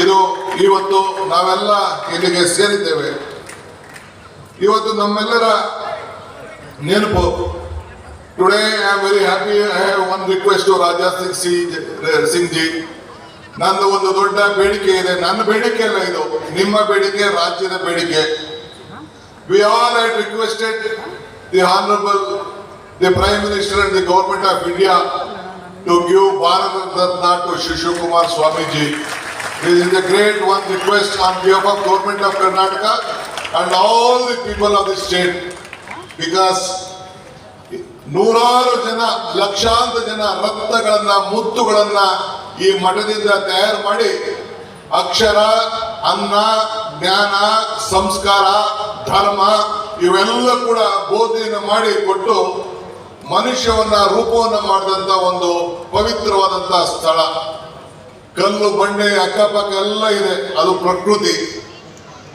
ಇದು ಇವತ್ತು ನಾವೆಲ್ಲ ಇಲ್ಲಿಗೆ ಸೇರಿದ್ದೇವೆ. ಇವತ್ತು ನಮ್ಮೆಲ್ಲರ ನೆನಪು. Today I am very happy I have one request Raja Singh C Singh ji ನನ್ನ ಒಂದು ದೊಡ್ಡ ಬೇಡಿಕೆ ಇದೆ. ನನ್ನ ಬೇಡಿಕೆ ಅಲ್ಲ ಇದು. ನಿಮ್ಮ ಬೇಡಿಕೆ, ರಾಜ್ಯದ ಬೇಡಿಕೆ. We all had requested the honorable the prime minister and the government of India to give Bharat Ratna to Shivakumar Swamiji this is a great one request on behalf of government of karnataka and all the people of the state. Because ನೂರಾರು ಜನ, ಲಕ್ಷಾಂತರ ಜನ ರತ್ನಗಳನ್ನ ಮುತ್ತುಗಳನ್ನ ಈ ಮಠದಿಂದ ತಯಾರು ಮಾಡಿ ಅಕ್ಷರ, ಅನ್ನ, ಜ್ಞಾನ, ಸಂಸ್ಕಾರ, ಧರ್ಮ ಇವೆಲ್ಲ ಕೂಡ ಬೋಧನೆಯನ್ನು ಮಾಡಿ ಕೊಟ್ಟು ಮನುಷ್ಯವನ್ನ ರೂಪವನ್ನು ಮಾಡಿದಂತ ಒಂದು ಪವಿತ್ರವಾದಂತ ಸ್ಥಳ. ಕಲ್ಲು, ಬಂಡೆ, ಅಕ್ಕಪಕ್ಕ ಎಲ್ಲ ಇದೆ. ಅದು ಪ್ರಕೃತಿ.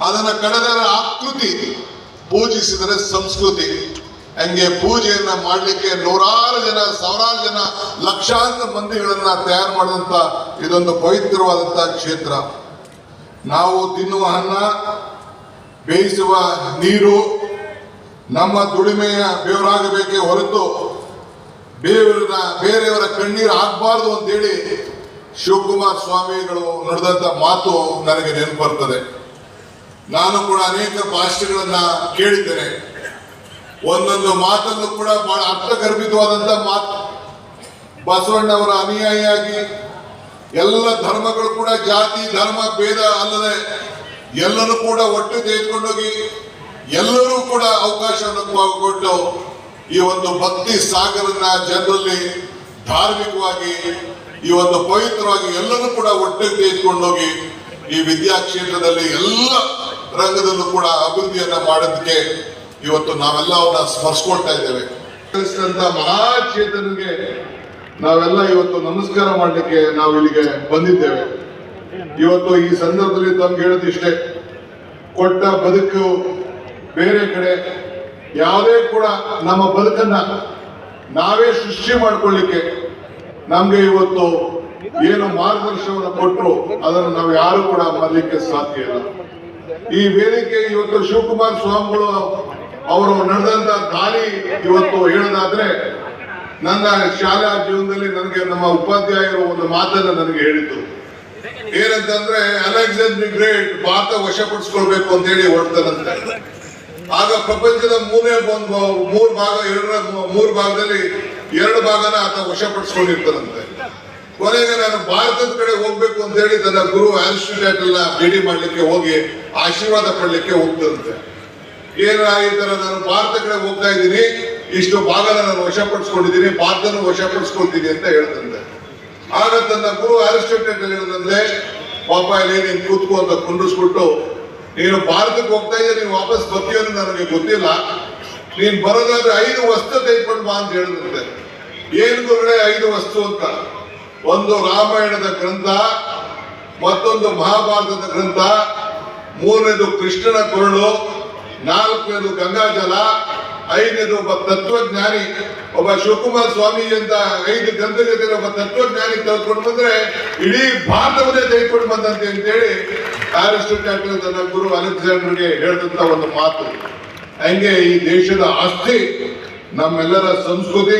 ಅದನ್ನ ಕಡೆದರೆ ಆಕೃತಿ. ಪೂಜಿಸಿದರೆ ಸಂಸ್ಕೃತಿ. ಹಂಗೆ ಪೂಜೆಯನ್ನ ಮಾಡಲಿಕ್ಕೆ ನೂರಾರು ಜನ, ಸಾವಿರಾರು ಜನ, ಲಕ್ಷಾಂತರ ಮಂದಿಗಳನ್ನ ತಯಾರು ಮಾಡಿದಂತ ಇದೊಂದು ಪವಿತ್ರವಾದಂತಹ ಕ್ಷೇತ್ರ. ನಾವು ತಿನ್ನುವ ಅನ್ನ, ಬೇಯಿಸುವ ನೀರು, ನಮ್ಮ ದುಡಿಮೆಯ ಬೇವರಾಗಬೇಕೇ ಹೊರತು ಬೇರೆಯವರ ಬೇರೆಯವರ ಕಣ್ಣೀರು ಆಗ್ಬಾರ್ದು ಅಂತೇಳಿ ಶಿವಕುಮಾರ್ ಸ್ವಾಮಿಗಳು ನಡೆದಂತ ಮಾತು ನನಗೆ ನೆನಪು ಬರ್ತದೆ. ನಾನು ಕೂಡ ಅನೇಕ ಭಾಷೆಗಳನ್ನ ಕೇಳಿದ್ದೇನೆ ಒಂದೊಂದು ಮಾತನ್ನು ಕೂಡ ಬಹಳ ಅರ್ಥಗರ್ಭಿತವಾದಂತ ಮಾತು. ಬಸವಣ್ಣವರ ಅನುಯಾಯಿಯಾಗಿ ಎಲ್ಲ ಧರ್ಮಗಳು ಕೂಡ ಜಾತಿ, ಧರ್ಮ, ಭೇದ ಅಲ್ಲದೆ ಎಲ್ಲರೂ ಕೂಡ ಒಟ್ಟು ತೆಗೆದುಕೊಂಡೋಗಿ ಎಲ್ಲರೂ ಕೂಡ ಅವಕಾಶವನ್ನು ಕೊಟ್ಟು ಈ ಒಂದು ಭಕ್ತಿ ಸಾಗರನ್ನ ಜನರಲ್ಲಿ ಧಾರ್ಮಿಕವಾಗಿ ಈ ಒಂದು ಪವಿತ್ರವಾಗಿ ಎಲ್ಲರೂ ಕೂಡ ಒಟ್ಟಿಗೆ ತೆಗೆದುಕೊಂಡೋಗಿ ಈ ವಿದ್ಯಾ ಕ್ಷೇತ್ರದಲ್ಲಿ ಎಲ್ಲ ರಂಗದಲ್ಲೂ ಕೂಡ ಅಭಿವೃದ್ಧಿಯನ್ನ ಮಾಡೋದಕ್ಕೆ ಇವತ್ತು ನಾವೆಲ್ಲ ಅವನ್ನ ಸ್ಮರಿಸ್ಕೊಳ್ತಾ ಇದ್ದೇವೆ. ಮಹಾಚೇತನಿಗೆ ನಾವೆಲ್ಲ ಇವತ್ತು ನಮಸ್ಕಾರ ಮಾಡಲಿಕ್ಕೆ ನಾವು ಇಲ್ಲಿಗೆ ಬಂದಿದ್ದೇವೆ. ಇವತ್ತು ಈ ಸಂದರ್ಭದಲ್ಲಿ ತಮ್ಗೆ ಹೇಳೋದಿಷ್ಟೇ ಕೊಟ್ಟ ಬದುಕು ಬೇರೆ ಕಡೆ, ಯಾವುದೇ ಕೂಡ ನಮ್ಮ ಬದುಕನ್ನ ನಾವೇ ಸೃಷ್ಟಿ ಮಾಡ್ಕೊಳ್ಳಿಕ್ಕೆ ನಮ್ಗೆ ಇವತ್ತು ಏನು ಮಾರ್ಗದರ್ಶನವನ್ನು ಕೊಟ್ಟರು, ಅದನ್ನು ನಾವು ಯಾರು ಕೂಡ ಮಾಡಲಿಕ್ಕೆ ಸಾಧ್ಯ ಇಲ್ಲ. ಈ ವೇದಿಕೆ ಇವತ್ತು ಶಿವಕುಮಾರ್ ಸ್ವಾಮಿಗಳು ಅವರು ನಡೆದಂತ ದಾರಿ ಇವತ್ತು ಹೇಳೋದಾದ್ರೆ, ನನ್ನ ಶಾಲಾ ಜೀವನದಲ್ಲಿ ನನಗೆ ನಮ್ಮ ಉಪಾಧ್ಯಾಯರು ಒಂದು ಮಾತನ್ನ ನನಗೆ ಹೇಳಿದ್ರು. ಏನಂತಂದ್ರೆ ಅಲೆಕ್ಸಾಂಡರ್ ಗ್ರೇಟ್ ಭಾರತ ವಶಪಡಿಸ್ಕೊಳ್ಬೇಕು ಅಂತ ಹೇಳಿ ಹೊರಡ್ತಾರಂತೆ ಆಗ ಪ್ರಪಂಚದ ಮೂರನೇ ಒಂದು ಮೂರು ಭಾಗ ಎರಡರ ಮೂರು ಭಾಗದಲ್ಲಿ ಎರಡು ಭಾಗನ ಆತ ವಶಪಡಿಸ್ಕೊಂಡಿರ್ತಾನಂತೆ. ಕೊನೆಗೆ ನಾನು ಭಾರತದ ಕಡೆ ಹೋಗ್ಬೇಕು ಅಂತ ಹೇಳಿ ತನ್ನ ಗುರು ಆನ್ಸ್ಟಿಟ್ಯೂಟ್ ಎಲ್ಲ ಭೇಟಿ ಮಾಡ್ಲಿಕ್ಕೆ ಹೋಗಿ ಆಶೀರ್ವಾದ ಪಡ್ಲಿಕ್ಕೆ ಹೋಗ್ತದಂತೆ ಏನ ನಾನು ಭಾರತ ಕಡೆ ಹೋಗ್ತಾ ಇದ್ದೀನಿ, ಇಷ್ಟು ಭಾಗನ ನಾನು ವಶಪಡಿಸ್ಕೊಂಡಿದ್ದೀನಿ, ಭಾರತನ ವಶಪಡಿಸ್ಕೊಳ್ತೀನಿ ಅಂತ ಹೇಳ್ತಂತೆ. ಆಗ ತನ್ನ ಗುರು ಆರಿಸ್ಟೋಟ್ಯಾಟ್ ಹೇಳಿದಂತೆ ಪಾಪ ಇಲ್ಲಿ ನೀನ್ ಕೂತ್ಕೋ ಅಂತ ಕುಂಡಿಸ್ಬಿಟ್ಟು ನೀನು ಭಾರತಕ್ಕೆ ಹೋಗ್ತಾ ಇದ್ದೀನಿ ನೀನು ವಾಪಸ್ ಬರ್ತೀಯ ನನಗೆ ಗೊತ್ತಿಲ್ಲ. ನೀನ್ ಬರೋದಾದ್ರೆ ಐದು ವಸ್ತು ತೆಗೆದುಕೊಂಡು ಬಾ ಅಂತ ಹೇಳಿದ್ರೆ ಏನು ಗುರುಗಳೇ, ಐದು ವಸ್ತು ಅಂತ? ಒಂದು ರಾಮಾಯಣದ ಗ್ರಂಥ, ಮತ್ತೊಂದು ಮಹಾಭಾರತದ ಗ್ರಂಥ, ಮೂರನೇದು ಕೃಷ್ಣನ ಕೊರಳು, ನಾಲ್ಕನೇದು ಗಂಗಾಜಲ, ಐದನೇದು ಒಬ್ಬ ತತ್ವಜ್ಞಾನಿ, ಒಬ್ಬ ಶಿವಕುಮಾರ್ ಸ್ವಾಮಿ ಅಂತ ಐದು ಗ್ರಂಥ ಜೊತೆ ಒಬ್ಬ ತತ್ವಜ್ಞಾನಿ ತೆಗೆದುಕೊಂಡು ಬಂದ್ರೆ ಇಡೀ ಭಾರತವನ್ನೇ ತೆಗೆದುಕೊಂಡು ಬಂದಂತೆ ಅಂತೇಳಿ ಆರಿಸ್ಟೋಟ್ಯಾಟಲ್ ತನ್ನ ಗುರು ಅಲೆಕ್ಸಾಂಡರ್ಗೆ ಹೇಳಿದಂತ ಒಂದು ಮಾತು. ಹಂಗೆ ಈ ದೇಶದ ಆಸ್ತಿ ನಮ್ಮೆಲ್ಲರ ಸಂಸ್ಕೃತಿ